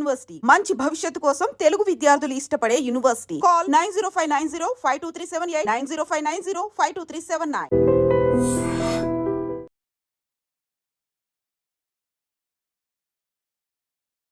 University. మంచి భవిష్యత్తు కోసం తెలుగు విద్యార్థులు ఇష్టపడే university. Call nine zero five nine zero five two three seven eight nine zero five nine zero five two three seven nine.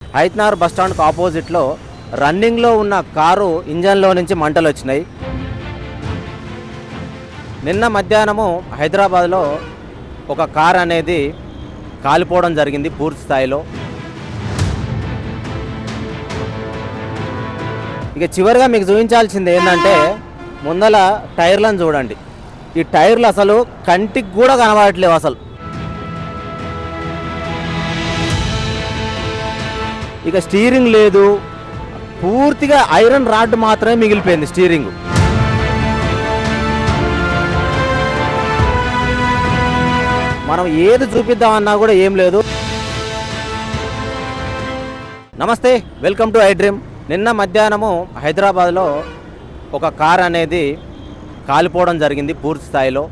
Haithnar బస్టాండ్కు ఆపోజిట్లో రన్నింగ్లో ఉన్న కారు ఇంజన్లో నుంచి మంటలు వచ్చినాయి నిన్న మధ్యాహ్నము హైదరాబాద్లో ఒక కార్ అనేది కాలిపోవడం జరిగింది పూర్తి స్థాయిలో. ఇక చివరిగా మీకు చూపించాల్సింది ఏంటంటే ముందల టైర్లను చూడండి. ఈ టైర్లు అసలు కంటికి కూడా కనబడట్లేవు అసలు. ఇక స్టీరింగ్ లేదు. పూర్తిగా ఐరన్ రాడ్ మాత్రమే మిగిలిపోయింది స్టీరింగ్. మనం ఏది చూపిద్దామన్నా కూడా ఏం లేదు. నమస్తే వెల్కమ్ టు ఐ డ్రీమ్. నిన్న మధ్యాహ్నము హైదరాబాద్లో ఒక కార్ అనేది కాలిపోవడం జరిగింది పూర్తి స్థాయిలో.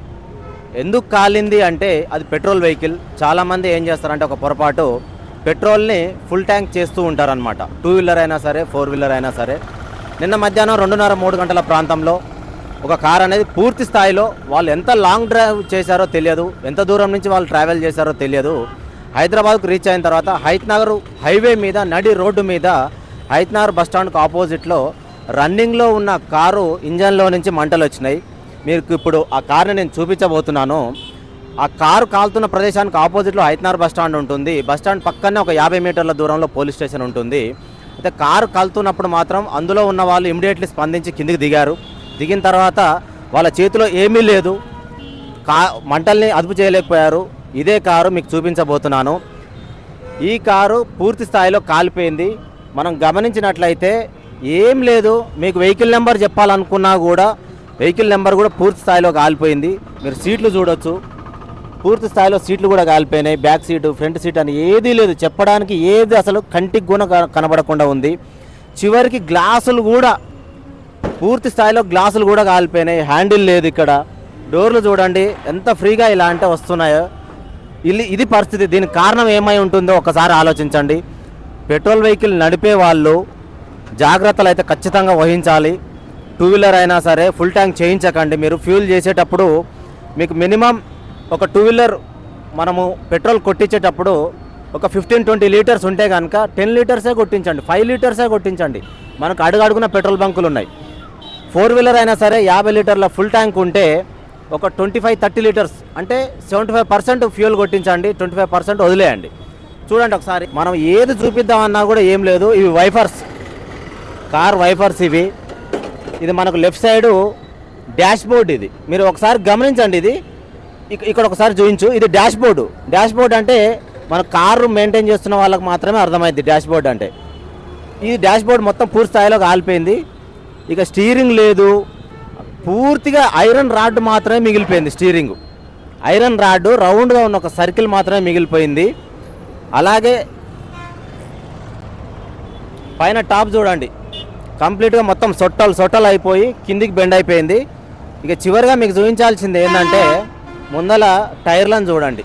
ఎందుకు కాలింది అంటే అది పెట్రోల్ వెహికల్. చాలామంది ఏం చేస్తారంటే ఒక పొరపాటు పెట్రోల్ని ఫుల్ ట్యాంక్ చేస్తూ ఉంటారనమాట టూ వీలర్ అయినా సరే ఫోర్ వీలర్ అయినా సరే. నిన్న మధ్యాహ్నం రెండున్నర మూడు గంటల ప్రాంతంలో ఒక కార్ అనేది పూర్తి స్థాయిలో వాళ్ళు ఎంత లాంగ్ డ్రైవ్ చేశారో తెలియదు. ఎంత దూరం నుంచి వాళ్ళు ట్రావెల్ చేశారో తెలియదు. హైదరాబాద్కు రీచ్ అయిన తర్వాత హైత్ నగర్ హైవే మీద నడి రోడ్డు మీద హైత్నార్ బస్టాండ్కి ఆపోజిట్లో రన్నింగ్లో ఉన్న కారు ఇంజన్లో నుంచి మంటలు వచ్చినాయి. మీకు ఇప్పుడు ఆ కార్ని నేను చూపించబోతున్నాను. ఆ కారు కాలుతున్న ప్రదేశానికి ఆపోజిట్లో హైత్నార్ బస్ స్టాండ్ ఉంటుంది. బస్ స్టాండ్ పక్కనే ఒక యాభై మీటర్ల దూరంలో పోలీస్ స్టేషన్ ఉంటుంది. అయితే కారు కాలుతున్నప్పుడు మాత్రం అందులో ఉన్న వాళ్ళు ఇమీడియట్లీ స్పందించి కిందికి దిగారు. దిగిన తర్వాత వాళ్ళ చేతిలో ఏమీ లేదు. కా మంటల్ని అదుపు చేయలేకపోయారు. ఇదే కారు మీకు చూపించబోతున్నాను. ఈ కారు పూర్తి స్థాయిలో కాలిపోయింది. మనం గమనించినట్లయితే ఏం లేదు మీకు వెహికల్ నెంబర్ చెప్పాలనుకున్నా కూడా వెహికల్ నెంబర్ కూడా పూర్తి స్థాయిలో కాలిపోయింది. మీరు సీట్లు చూడొచ్చు. పూర్తి స్థాయిలో సీట్లు కూడా కాలిపోయినాయి. బ్యాక్ సీటు ఫ్రంట్ సీట్ అని ఏదీ లేదు. చెప్పడానికి ఏది అసలు కంటికి గుణ కనబడకుండా ఉంది. చివరికి గ్లాసులు కూడా పూర్తి స్థాయిలో గ్లాసులు కూడా కాలిపోయినాయి. హ్యాండిల్ లేదు ఇక్కడ. డోర్లు చూడండి ఎంత ఫ్రీగా ఇలా అంటే వస్తున్నాయో. ఇది ఇది పరిస్థితి. దీనికి కారణం ఏమై ఉంటుందో ఒకసారి ఆలోచించండి. పెట్రోల్ వెహికల్ నడిపే వాళ్ళు జాగ్రత్తలు అయితే ఖచ్చితంగా వహించాలి. టూ వీలర్ అయినా సరే ఫుల్ ట్యాంక్ చేయించకండి. మీరు ఫ్యూల్ చేసేటప్పుడు మీకు మినిమం ఒక టూ వీలర్ మనము పెట్రోల్ కొట్టించేటప్పుడు ఒక ఫిఫ్టీన్ ట్వంటీ లీటర్స్ ఉంటే కనుక టెన్ లీటర్సే కొట్టించండి. ఫైవ్ లీటర్సే కొట్టించండి. మనకు అడుగడుగున పెట్రోల్ బంకులు ఉన్నాయి. ఫోర్ వీలర్ అయినా సరే యాభై లీటర్ల ఫుల్ ట్యాంక్ ఉంటే ఒక ట్వంటీ ఫైవ్ థర్టీ లీటర్స్ అంటే సెవెంటీ ఫైవ్ పర్సెంట్ ఫ్యూయల్ కొట్టించండి. ట్వంటీ ఫైవ్ పర్సెంట్ వదిలేయండి. చూడండి ఒకసారి. మనం ఏది చూపిద్దామన్నా కూడా ఏం లేదు. ఇవి వైఫర్స్. కార్ వైఫర్స్ ఇవి. ఇది మనకు లెఫ్ట్ సైడు డాష్ బోర్డ్ ఇది. మీరు ఒకసారి గమనించండి ఇది. ఇక- ఇక్కడ ఒకసారి చూపించు. ఇది డాష్ బోర్డు డాష్ బోర్డ్ అంటే మన కారు మెయింటైన్ చేస్తున్న వాళ్ళకి మాత్రమే అర్థమైంది డాష్ బోర్డ్ అంటే. ఈ డాష్ బోర్డ్ మొత్తం పూర్తి స్థాయిలో కాలిపోయింది ఇక స్టీరింగ్ లేదు. పూర్తిగా ఐరన్ రాడ్ మాత్రమే మిగిలిపోయింది స్టీరింగ్. ఐరన్ రాడ్ రౌండ్గా ఉన్న ఒక సర్కిల్ మాత్రమే మిగిలిపోయింది. అలాగే పైన టాప్ చూడండి. కంప్లీట్గా మొత్తం సొట్టలు సొట్టలు అయిపోయి కిందికి బెండ్ అయిపోయింది. ఇక చివరిగా మీకు చూపించాల్సింది ఏంటంటే ముందల టైర్లను చూడండి.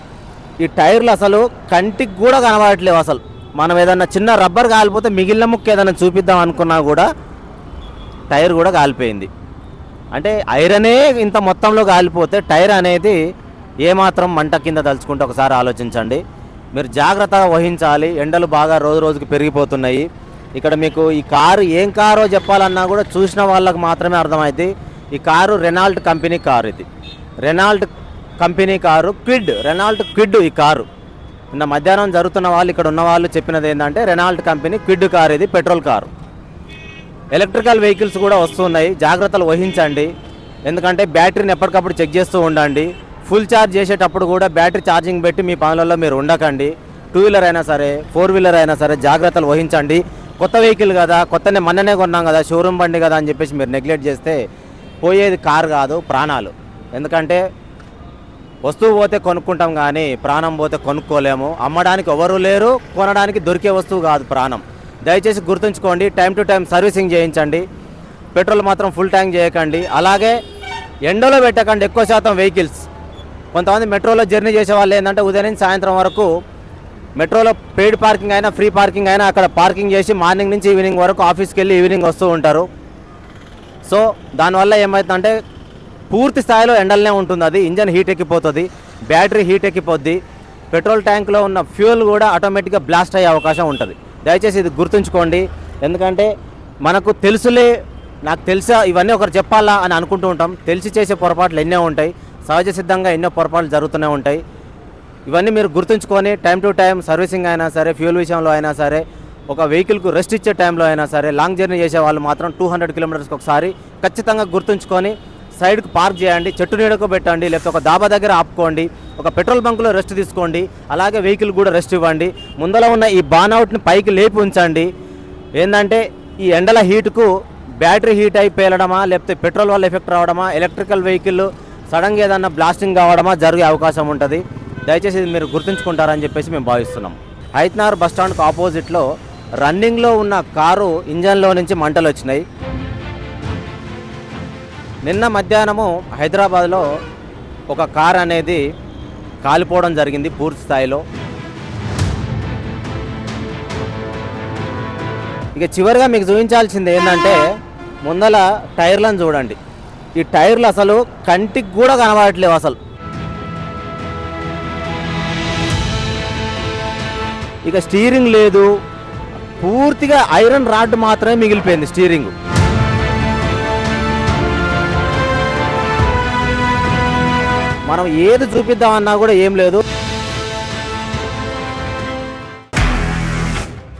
ఈ టైర్లు అసలు కంటికి కూడా కనబడట్లేవు అసలు. మనం ఏదన్నా చిన్న రబ్బర్ కాలిపోతే మిగిలిన ముక్క ఏదైనా చూపిద్దాం అనుకున్నా కూడా టైర్ కూడా కాలిపోయింది. అంటే ఐరనే ఇంత మొత్తంలో కాలిపోతే టైర్ అనేది ఏమాత్రం మంట కింద తలుచుకుంటే ఒకసారి ఆలోచించండి. మీరు జాగ్రత్తగా వహించాలి. ఎండలు బాగా రోజు రోజుకి పెరిగిపోతున్నాయి. ఇక్కడ మీకు ఈ కారు ఏం కారో చెప్పాలన్నా కూడా చూసిన వాళ్ళకు మాత్రమే అర్థమైంది ఈ కారు రెనాల్ట్ కంపెనీ కారు ఇది. Renault company car Kwid Renault Kwid ఈ కారు. నిన్న మధ్యాహ్నం జరుగుతున్న వాళ్ళు ఇక్కడ ఉన్న వాళ్ళు చెప్పినది ఏంటంటే రెనాల్ట్ కంపెనీ క్విడ్ కార్ ఇది పెట్రోల్ కారు. ఎలక్ట్రికల్ వెహికల్స్ కూడా వస్తున్నాయి. జాగ్రత్తలు వహించండి. ఎందుకంటే బ్యాటరీని ఎప్పటికప్పుడు చెక్ చేస్తూ ఉండండి. ఫుల్ ఛార్జ్ చేసేటప్పుడు కూడా బ్యాటరీ ఛార్జింగ్ పెట్టి మీ పనులలో మీరు ఉండకండి. టూ వీలర్ అయినా సరే ఫోర్ వీలర్ అయినా సరే జాగ్రత్తలు వహించండి. కొత్త వెహికల్ కదా కొత్తనే మొన్ననే కొన్నాం కదా షోరూమ్ బండి కదా అని చెప్పేసి మీరు నెగ్లెక్ట్ చేస్తే పోయేది కారు కాదు ప్రాణాలు. ఎందుకంటే వస్తువు పోతే కొనుక్కుంటాం కానీ ప్రాణం పోతే కొనుక్కోలేము. అమ్మడానికి ఎవరు లేరు కొనడానికి దొరికే వస్తువు కాదు ప్రాణం. దయచేసి గుర్తుంచుకోండి టైం టు టైం సర్వీసింగ్ చేయించండి. పెట్రోల్ మాత్రం ఫుల్ ట్యాంక్ చేయకండి. అలాగే ఎండలో పెట్టకండి ఎక్కువ శాతం వెహికల్స్ కొంతమంది మెట్రోలో జర్నీ చేసే వాళ్ళు ఏంటంటే ఉదయం నుంచి సాయంత్రం వరకు మెట్రోలో పెయిడ్ పార్కింగ్ అయినా ఫ్రీ పార్కింగ్ అయినా అక్కడ పార్కింగ్ చేసి మార్నింగ్ నుంచి ఈవినింగ్ వరకు ఆఫీస్కి వెళ్ళి ఈవినింగ్ వస్తూ ఉంటారు. సో దానివల్ల ఏమవుతుందంటే పూర్తి స్థాయిలో ఎండలనే ఉంటుంది. అది ఇంజన్ హీట్ ఎక్కిపోతుంది బ్యాటరీ హీట్ ఎక్కిపోద్ది పెట్రోల్ ట్యాంక్లో ఉన్న ఫ్యూయల్ కూడా ఆటోమేటిక్గా బ్లాస్ట్ అయ్యే అవకాశం ఉంటుంది. దయచేసి ఇది గుర్తుంచుకోండి. ఎందుకంటే మనకు తెలుసులే నాకు తెలుసా ఇవన్నీ ఒకరు చెప్పాలా అని అనుకుంటూ ఉంటాం. తెలిసి చేసే పొరపాట్లు ఎన్నో ఉంటాయి. సహజ సిద్ధంగా ఎన్నో పొరపాట్లు జరుగుతూనే ఉంటాయి. ఇవన్నీ మీరు గుర్తుంచుకొని టైం టు టైం సర్వీసింగ్ అయినా సరే ఫ్యూల్ విషయంలో అయినా సరే ఒక వెహికల్కు రెస్ట్ ఇచ్చే టైంలో అయినా సరే లాంగ్ జర్నీ చేసే వాళ్ళు మాత్రం టూ హండ్రెడ్ కిలోమీటర్స్కి ఒకసారి ఖచ్చితంగా గుర్తుంచుకొని సైడ్కి పార్క్ చేయండి చెట్టు నీడకు పెట్టండి లేకపోతే ఒక దాబా దగ్గర ఆపుకోండి ఒక పెట్రోల్ బంకులో రెస్ట్ తీసుకోండి అలాగే వెహికల్ కూడా రెస్ట్ ఇవ్వండి. ముందర ఉన్న ఈ బాన్అవుట్ని పైకి లేపి ఉంచండి. ఏంటంటే ఈ ఎండల హీట్కు బ్యాటరీ హీట్ అయి పేలడమా లేకపోతే పెట్రోల్ వల్ల ఎఫెక్ట్ రావడమా ఎలక్ట్రికల్ వెహికల్ సడన్గా ఏదన్నా బ్లాస్టింగ్ కావడమా జరిగే అవకాశం ఉంటుంది. దయచేసి ఇది మీరు గుర్తుంచుకుంటారని చెప్పేసి మేము భావిస్తున్నాం. హైత్నార్ బస్ స్టాండ్కి ఆపోజిట్లో రన్నింగ్లో ఉన్న కారు ఇంజన్లో నుంచి మంటలు వచ్చినాయి. నిన్న మధ్యాహ్నము హైదరాబాద్లో ఒక కార్ అనేది కాలిపోవడం జరిగింది పూర్తి స్థాయిలో. ఇక చివరిగా మీకు చూపించాల్సింది ఏంటంటే ముందల టైర్లను చూడండి. ఈ టైర్లు అసలు కంటికి కూడా కనబడట్లేవు అసలు. ఇక స్టీరింగ్ లేదు. పూర్తిగా ఐరన్ రాడ్ మాత్రమే మిగిలిపోయింది స్టీరింగ్. మనం ఏది చూపిద్దామన్నా కూడా ఏం లేదు.